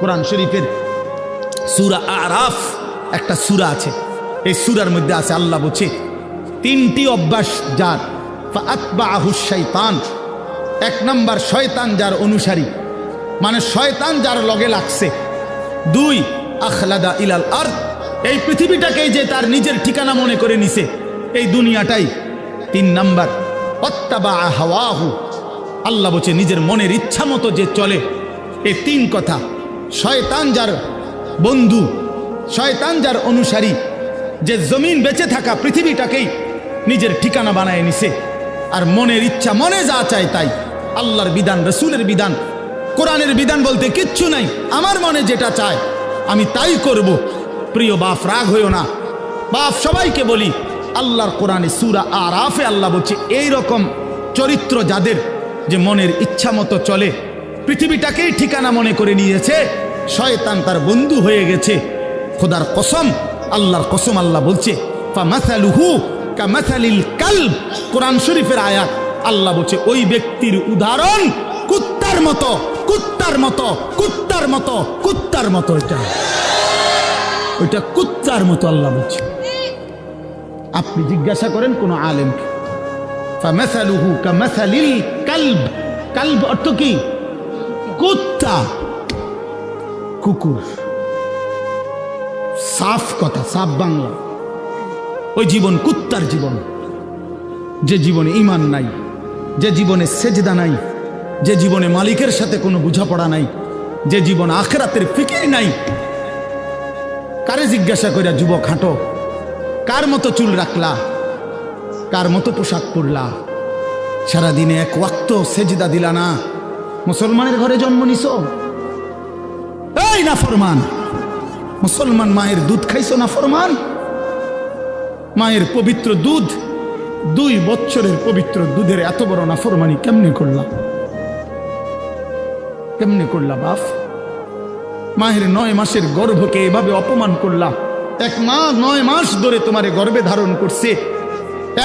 কোরআন শরীফের সুরা আরাফ একটা সুরা আছে। এই সুরার মধ্যে আছে আল্লাহ বলছে, তিনটি অভ্যাস যার শৈতান এক নম্বর, শয়তান যার অনুসারী। মানে শয়তান যার লগে লাগছে। দুই, আখলাদা ইলাল আর এই পৃথিবীটাকেই যে তার নিজের ঠিকানা মনে করে নিছে, এই দুনিয়াটাই। তিন নাম্বার অত্তাবা হাওয়াহু। আল্লাহ বলছে, নিজের মনের ইচ্ছা মতো যে চলে। এই তিন কথা শয়তান যার বন্ধু, শয়তান যার অনুসারী, যে জমিন বেঁচে থাকা পৃথিবীটাকেই নিজের ঠিকানা বানায় নিছে। আর মনের ইচ্ছা, মনে যা চায় তাই। আল্লাহর বিধান, রসুলের বিধান, কোরআনের বিধান বলতে কিচ্ছু নাই। আমার মনে যেটা চায়, আমি তাই করব। প্রিয় বাপ, রাগ হইও না। বাপ, সবাইকে বলি, আল্লাহর কোরআনে সুরা আর আফে আল্লাহ বলছে এই রকম চরিত্র যাদের, যে মনের ইচ্ছা মতো চলে পৃথিবীটাকেই ঠিকানা মনে করে নিয়েছে, শয়তান তার বন্ধু হয়ে গেছে। খোদার কসম, আল্লাহর কসম আল্লাহ বলছে কোরআন শরীফের আয়াত, আল্লাহ বলছে, ওই ব্যক্তির উদাহরণ কুত্তার মতো কুত্তার মতো কুত্তার মতো কুত্তার মতো এটা। ওইটা কুত্তার মতো আল্লাহ বলছে। আপনি জিজ্ঞাসা করেন কোন আলেমকে কালব। কালব অর্থ কি? কুত্তা। কুকুর। সাফ কথা সাফ বাংলা। ওই জীবন কুত্তার জীবন। যে জীবনে ইমান নাই যে জীবনে সেজদা নাই যে জীবনে মালিকের সাথে কোনো বোঝাপড়া নাই যে জীবন আখরাতের ফিকির নাই কারে জিজ্ঞাসা করিয়া যুবক হাঁটো? কার মতো চুল রাখলা? কার মতো পোশাক পরলা? সারাদিনে এক ওয়াক্ত সেজদা দিলা না? মুসলমানের ঘরে জন্ম নিছ? এই মুসলমান মায়ের দুধ খাইছো না ফরমান মায়ের পবিত্র দুধ, দুই বছরের পবিত্র দুধের এত বড় না ফরমানি কেমনে করলাম কেমনে করলা বাপ? মায়ের নয় মাসের গর্ভকে এভাবে অপমান করলা। এক মা নয় মাস ধরে তোমারে গর্ভে ধারণ করছে।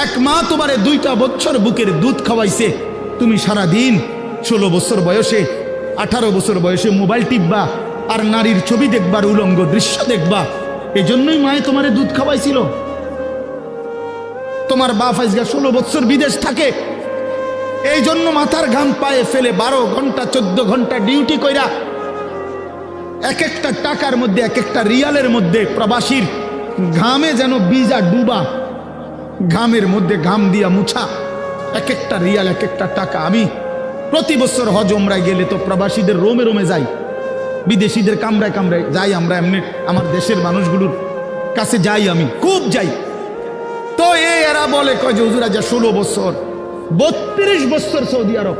এক মা তোমারে দুইটা বছর বুকের দুধ খাওয়াইছে। তুমি সারা দিন ষোলো বছর বয়সে, আঠারো বছর বয়সে মোবাইল টিপবা আর নারীর ছবি দেখবার উলঙ্গ দৃশ্য দেখবা, এজন্যই মায়ে তোমারে দুধ খাওয়াইছিল। তোমার বাপ আজকে ষোলো বছর বিদেশ থাকে এই জন্য মাথার ঘাম পায়ে ফেলে বারো ঘণ্টা, চোদ্দ ঘণ্টা ডিউটি কইরা এক একটা টাকার মধ্যে, এক একটা রিয়ালের মধ্যে প্রবাসীর ঘামে যেন বিজা ডুবা, ঘামের মধ্যে ঘাম দিয়া মুছা, এক একটা রিয়াল, এক একটা টাকা। আমি প্রতি বছর হজ ওমরায় গেলে তো প্রবাসীদের রোমে রোমে যাই, বিদেশিদের কামড়ায় কামড়ায় যাই আমরা এমনি, আমার দেশের মানুষগুলোর কাছে যাই আমি, খুব যাই। তো এ এরা বলে, কয় যে হুজুরা যা ষোলো বছর, বত্রিশ বছর সৌদি আরব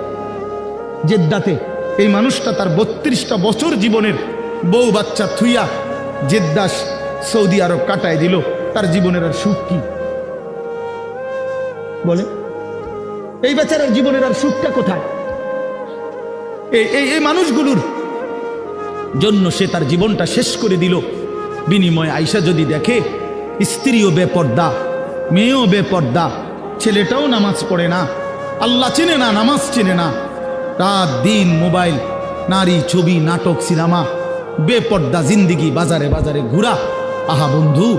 জেদ্দাতে, এই মানুষটা তার বত্রিশটা বছর জীবনের বউ বাচ্চা থুইয়া জেদ্দাস সৌদি আরব কাটায় দিল, তার জীবনের আর সুখ কি? বলে, এই বেচারার জীবনের আর সুখটা কোথায়? এই এই মানুষগুলোর জন্য সে তার জীবনটা শেষ করে দিল। বিনিময় আইসা যদি দেখে, স্ত্রীও বেপর্দা, মেয়েও বেপর্দা, ছেলেটাও নামাজ পড়ে না, আল্লাহ চেনে না, নামাজ চেনে না, রাত দিন মোবাইল, নারী ছবি, নাটক, সিনেমা, বেপর্দা জিন্দিগি, বাজারে বাজারে ঘুরা। আহা বন্ধু,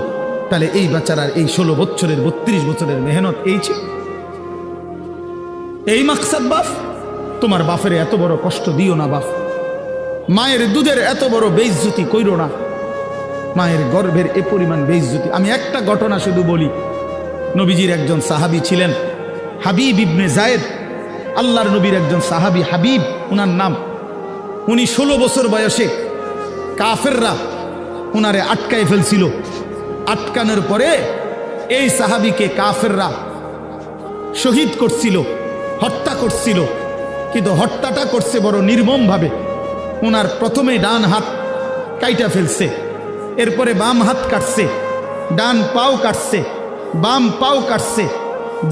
তাহলে এই বেচারার এই ষোলো বছরের বত্রিশ বছরের মেহনত এই ছিল। এই মাকসাদ বাপ তোমার বাপের এত বড় কষ্ট দিও না বাপ। মায়ের দুধের এত বড় বেইজ্জতি কইরো না। মায়ের গর্ভের এ পরিমাণ বেইজ্জতি। আমি একটা ঘটনা শুধু বলি। নবীজির একজন সাহাবি ছিলেন হাবিব ইবনে জায়েদ। আল্লাহর নবীর একজন সাহাবি হাবিব, উনার নাম। উনি ষোলো বছর বয়সে কাফেররা উনারে আটকায় ফেলছিল। আটকানোর পরে এই সাহাবিকে কাফেররা শহীদ করছিল, হত্যা করছিল। কিন্তু হত্যাটা করছে বড় নির্মমভাবে। ওনার প্রথমে ডান হাত কাইটা ফেলছে, এরপরে বাম হাত কাটছে, ডান পাও কাটছে, বাম পাও কাটছে,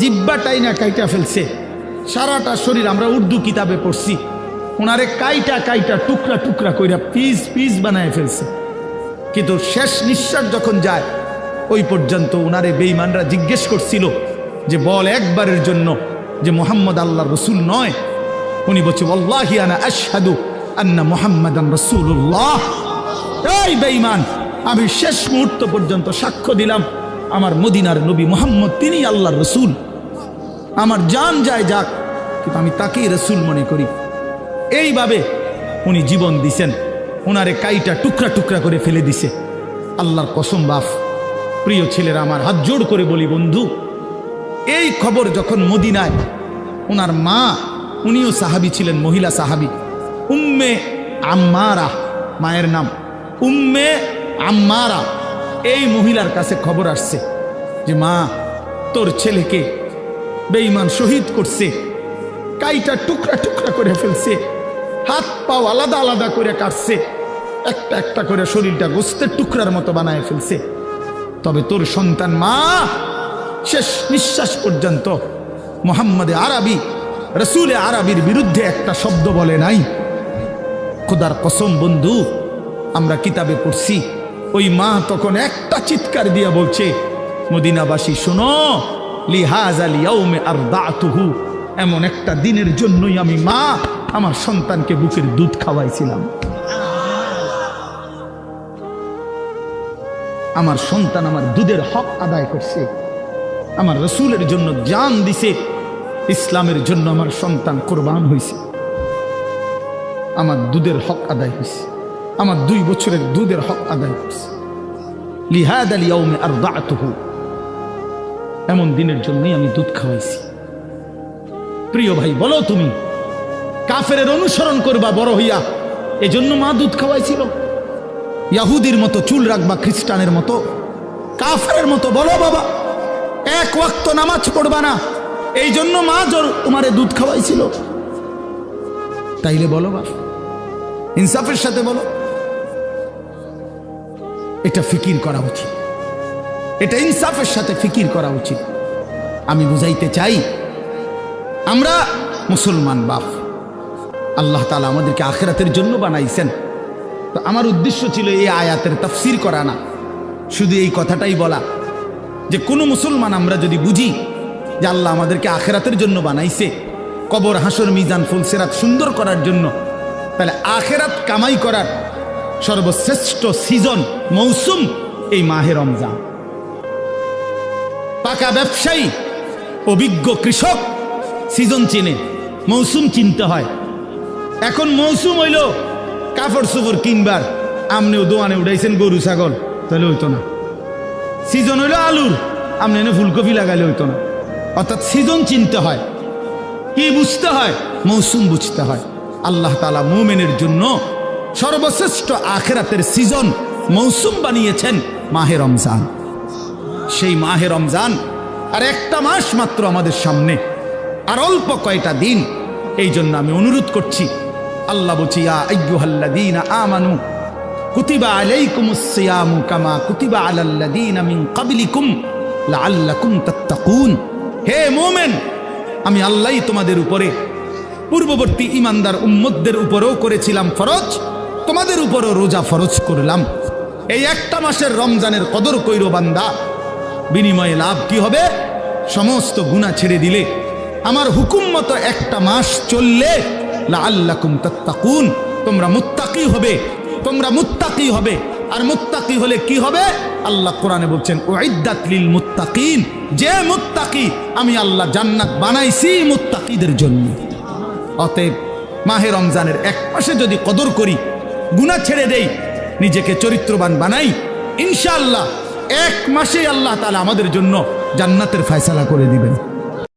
জিব্বাটাই না কাইটা ফেলছে। সারাটা শরীর আমরা উর্দু কিতাবে পড়ছি। ওনারে কাইটা কাইটা টুকরা টুকরা কইরা পিস পিস বানায় ফেলছে। কিন্তু শেষ নিঃশ্বাস যখন যায়, ওই পর্যন্ত ওনারে বেইমানরা জিজ্ঞেস করছিল যে বল একবারের জন্য যে মোহাম্মদ আল্লাহ রসুল নয়। উনি বলছে আল্লাহিয়ানা আশহাদু আন্না মুহাম্মাদান রাসূলুল্লাহ। এই বেঈমান, আমি শেষ মুহূর্ত পর্যন্ত সাক্ষ্য দিলাম, আমার মদিনার নবী মোহাম্মদ, তিনি আল্লাহর রসুল। আমার জান যায় যাক, কিন্তু আমি তাকেই রসুল মনে করি। এইভাবে উনি জীবন দিছেন। ওনারে কাইটা টুকরা টুকরা করে ফেলে দিছে। আল্লাহর কসম বাফ প্রিয় ছেলেরা, আমার হাত জোড় করে বলি বন্ধু, এই খবর যখন মদিনায় ওনার মা উনিও সাহাবি ছিলেন, মহিলা সাহাবি। উম্মে আম্মারা, মায়ের নাম। উম্মে আম্মারা, এই মহিলার কাছে খবর আসছে যে, মা, তোর ছেলেকে বেঈমান শহীদ করছে। কাইটা টুকরা টুকরা করে ফেলছে। হাত পাও আলাদা আলাদা করে কাটছে। একটা একটা করে শরীরটা গোস্তের টুকরার মতো বানায় ফেলছে। তবে তোর সন্তান মা, শেষ নিঃশ্বাস পর্যন্ত মোহাম্মদে আরবি রসুলে আরবির বিরুদ্ধে একটা শব্দ বলে নাই। খোদার কসম বন্ধু, আমরা কিতাবে পড়ছি, ওই মা তখন একটা চিৎকার দিয়া বলছে, মদিনাবাসী, শোনো লিহাজ আল ইয়াউমে আর দাতুহু এমন একটা দিনের জন্যই আমি মা আমার সন্তানকে বুকের দুধ খাওয়াইছিলাম। আমার সন্তান আমার দুধের হক আদায় করছে, আমার রসুলের জন্য জান দিছে ইসলামের জন্য আমার সন্তান কোরবান হয়েছে আমার দুধের হক আদায় হয়েছে আমার দুই বছরের দুধের হক আদায় করছে লিহাদ আল ইয়াউমে আর এমন দিনের জন্যই আমি দুধ খাওয়াইছি। প্রিয় ভাই, বলো তুমি কাফের অনুসরণ করবা বড় হইয়া, এজন্য মা দুধ খাওয়াইছিল? ইয়াহুদির মতো চুল রাখবা খ্রিস্টানের মতো? কাফের মতো বলো বাবা, এক ওয়াক্ত নামাজ পড়বা না এই জন্য মা জোর তোমারে দুধ খাওয়াইছিল। তাইলে বলো বা ইনসাফের সাথে বলো। এটা ফিকির করা উচিত। এটা ইনসাফের সাথে ফিকির করা উচিত। আমি বুঝাইতে চাই, আমরা মুসলমান বাপ, আল্লাহ তালা আমাদেরকে আখেরাতের জন্য বানাইছেন। তো আমার উদ্দেশ্য ছিল এই আয়াতের তাফসির করা না। শুধু এই কথাটাই বলা যে কোনো মুসলমান আমরা যদি বুঝি যে আল্লাহ আমাদেরকে আখেরাতের জন্য বানাইছে। কবর, হাসর, মিজান ফুলসেরাত সুন্দর করার জন্য। তাহলে আখেরাত কামাই করার সর্বশ্রেষ্ঠ সিজন, মৌসুম এই মাহে রমজান। পাকা ব্যবসায়ী, অভিজ্ঞ কৃষক, সিজন চিনে, মৌসুম চিনতে হয়। এখন মৌসুম হইল কাপড় চোপড় কিনবার। আমনিও দোয়ানে উঠাইছেন গরু, ছাগল, তাহলে হইতো না। সিজন হইল আলুর আপনি এনে ফুলকপি লাগাইলে হইতো না। অর্থাৎ সিজন চিনতে হয়, কি বুঝতে হয়, মৌসুম বুঝতে হয়। আল্লাহ তালা মোমেনের জন্য সর্বশ্রেষ্ঠ আখেরাতের সিজন মৌসুম বানিয়েছেন মাহে রমজান। সেই মাহে রমজান আর একটা মাস মাত্র আমাদের সামনে, আর অল্প কয়টা দিন। এই জন্য আমি অনুরোধ করছি, আল্লাহ আইয়ুহাল্লাযীনা আমানু কুতিবা কামা কুতিবা আলাল্লাযীনা মিন লাআল্লাকুম তাত্তাকুন। হে মুমিন, আমি আল্লাহই তোমাদের উপরে। পূর্ববর্তী ইমানদার উম্মতদের উপরেও করেছিলাম ফরজ, তোমাদের উপরও রোজা ফরজ করলাম। এই একটা মাসের রমজানের কদর কইরো বান্দা, বিনিময়ে লাভ কি হবে? সমস্ত গুণা ছেড়ে দিলে। আমার হুকুম মতো একটা মাস চললে, লাআল্লাকুম তাত্তাকুন, তোমরা মুত্তাকি হবে, তোমরা মুত্তাকি হবে। আর মুত্তাকি হলে কি হবে? আল্লাহ কোরআনে বলছেন ওয়াইদ্দাত লিল মুত্তাকিন যে মুত্তাকি, আমি আল্লাহ জান্নাত বানাইছি মুত্তাকিদের জন্য। অতএব মাহে রমজানের এক মাসে যদি কদর করি গুণা ছেড়ে দেই, নিজেকে চরিত্রবান বানাই, ইনশাআল্লাহ এক মাসে আল্লাহ তালা আমাদের জন্য জান্নাতের ফয়সালা করে দিবেন।